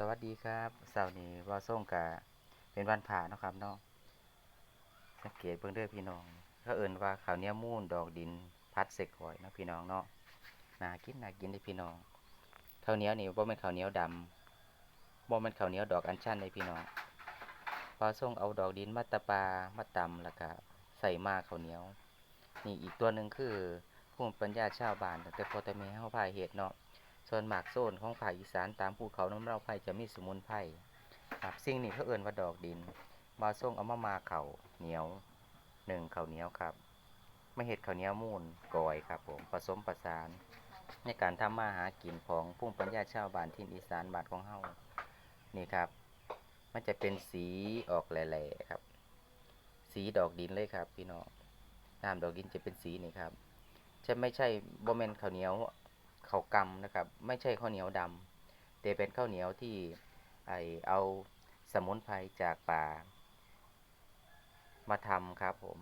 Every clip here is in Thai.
สวัสดีครับเสาร์นี้ว่าส่งกะเป็นวันผ่านะครับเนาะสังเกตเบิ่งเด้อพี่น้องเขาเอิ่นว่าข้าวเนี้ยมูนดอกดินพัดเสกหอยนะพี่น้องเนาะน่ากินน่ากินเด้พี่น้องข้าวเนี้ยนี่บ่แม่นข้าวเนี้ยดำบ่แม่นข้าวเนี้ยดอกอัญชันเด้อพี่น้องว่าส่งเอาดอกดินมาตะปามาตำแล้วก็ใส่มาข้าวเนี้ยนี่อีกตัวหนึ่งคือภูมิปัญญาชาวบ้านแต่พอแต่แม่เฮาพาเฮ็ดเนาะ ส่วนหมากโซนของภาคอีสานตามภูเขาน้ำเราไผ่จะมีสมุนไพรครับสิ่งนี้เขาเอื่นว่าดอกดินบาส่งเอามามาเข่าเหนียวหนึ่งเข้าเหนียวครับไม่เห็ดข้าเหนียวมูนกอยครับผมผสมประสาน ในการทำมาหากินของภูมิปัญญาชาวบ้านทินอีสานบานของเฮานี่ครับ มันจะเป็นสีออกแหล่ๆครับ สีดอกดินเลยครับ พี่น้องน้ำดอกดินจะเป็นสีนี่ครับจะไม่ใช่บ่แมนข้าวเหนียว ข้าวกำนะครับ ไม่ใช่ข้าวเหนียวดำแต่เป็นข้าวเหนียวที่ไอเอาสมุนไพรจากป่า มาทำครับผม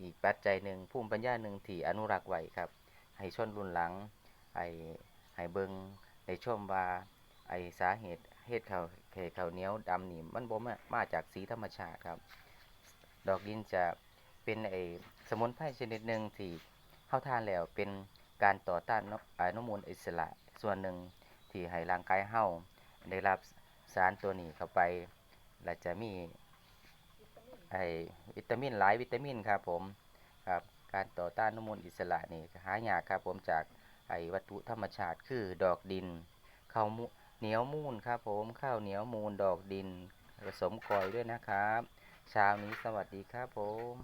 อีกปัจจัยหนึ่งภูมิปัญญาหนึ่งที่อนุรักษ์ไว้ครับ ให้ชนรุ่นหลังไอให้เบิงในชมว่าไอสาเหตุเฮ็ดข้าวเฮ็ดข้าวเหนียวดำนี่มันบ่มามาจากสีธรรมชาติครับ ดอกดินจะเป็นไอสมุนไพรชนิดหนึ่งที่เข้าทานแล้วเป็น การต่อต้านอนุมูลอิสระส่วนหนึ่งที่ให้ร่างกายเฮาได้รับสารตัวนี้เข้าไป และจะมีไอวิตามินหลายวิตามินครับผมครับการต่อต้านอนุมูลอิสระนี่หายากครับผมจากไอวัตถุธรรมชาติคือดอกดินข้าวมูเหนียวมูนครับผมข้าวเหนียวมูนดอกดินผสมกอยด้วยนะครับเช้านี้สวัสดีครับผม